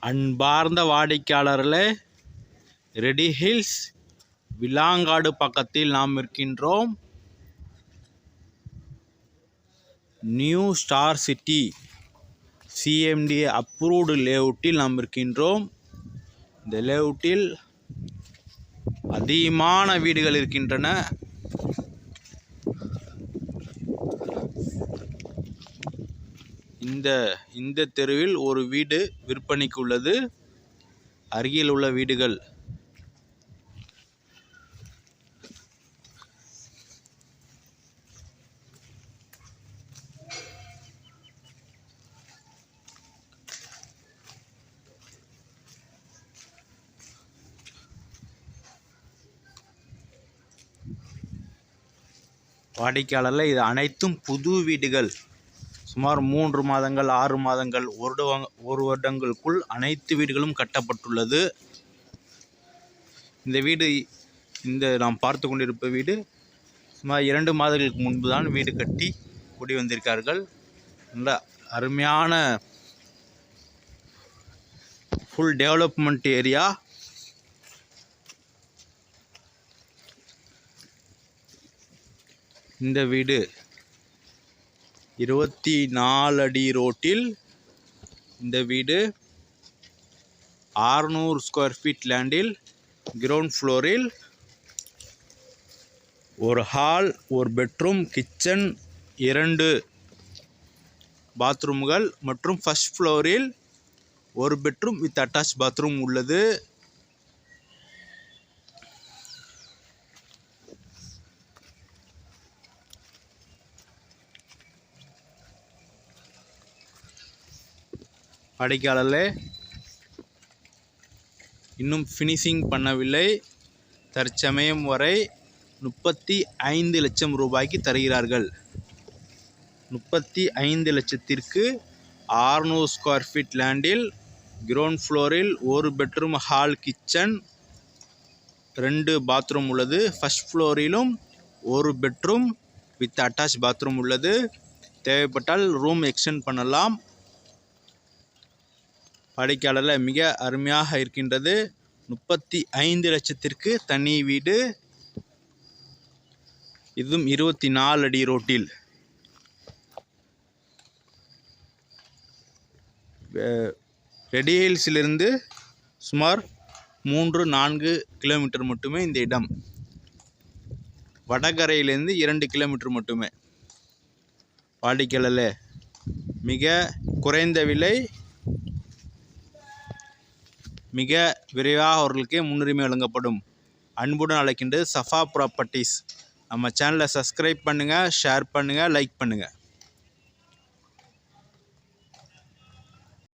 அன்பார்ந்த வாடிக்கையாளர்களே ready hills Vilangadu பக்கத்தில் நாம் இருக்கின்றோம். New star city CMD approved லேஅவுட்டில் நாம் இருக்கின்றோம். இந்த லேஅவுட்டில் அதிகமான வீடுகள் இருக்கின்றன. இந்த இந்த தெருவில் ஒரு வீடு விற்பனைக்கு உள்ளது அருகில் உள்ள வீடுகள். வாடிக்கையாளரில் இது அனைத்தும் புது வீடுகள். சுமார் மூன்று மாதங்கள் ஆறு மாதங்கள் ஒரு ஒரு வருடங்களுக்குள் அனைத்து வீடுகளும் கட்டப்பட்டுள்ளது. இந்த வீடு இந்த நாம் பார்த்து கொண்டிருப்ப வீடு சுமார் இரண்டு மாதங்களுக்கு முன்பு தான் வீடு கட்டி குடி வந்திருக்கார்கள். நல்ல அருமையான ஃபுல் டெவலப்மெண்ட் ஏரியா இந்த வீடு இருபத்தி நாலு அடி ரோட்டில் இந்த வீடு ஆறுநூறு ஸ்கொயர் ஃபீட் லேண்டில் கிரவுண்ட் ஃப்ளோரில் ஒரு ஹால் ஒரு பெட்ரூம் கிச்சன் இரண்டு பாத்ரூம்கள் மற்றும் ஃபஸ்ட் ஃப்ளோரில் ஒரு பெட்ரூம் வித் அட்டாச் பாத்ரூம் உள்ளது. அடைக்காலில் இன்னும் ஃபினிஷிங் பண்ணவில்லை. தற்சமயம் வரை முப்பத்தி ஐந்து லட்சம் ரூபாய்க்கு தருகிறார்கள். முப்பத்தி ஐந்து லட்சத்திற்கு ஆறுநூறு ஸ்கொயர் ஃபீட் லேண்டில் கிரவுண்ட் ஃப்ளோரில் ஒரு பெட்ரூம் ஹால் கிச்சன் ரெண்டு பாத்ரூம் உள்ளது. ஃபஸ்ட் ஃப்ளோரிலும் ஒரு பெட்ரூம் வித் அட்டாச் பாத்ரூம் உள்ளது. தேவைப்பட்டால் ரூம் எக்ஸ்டெண்ட் பண்ணலாம். வாடிக்கையாளரில் மிக அருமையாக இருக்கின்றது. முப்பத்தி ஐந்து லட்சத்திற்கு தனி வீடு. இதுவும் இருபத்தி நாலு அடி ரோட்டில். ரெடிஹில்ஸிலிருந்து சுமார் மூன்று நான்கு கிலோமீட்டர் மட்டுமே இந்த இடம். வடகரையிலிருந்து இரண்டு கிலோமீட்டர் மட்டுமே. வாடிக்கையாளர்களே மிக குறைந்த விலை மிக விரைவாக அவர்களுக்கே முன்னுரிமை வழங்கப்படும். அன்புடன் அழைக்கின்றது சஃபா ப்ராப்பர்ட்டிஸ். நம்ம சேனலை சப்ஸ்கிரைப் பண்ணுங்கள் ஷேர் பண்ணுங்கள் லைக் பண்ணுங்கள்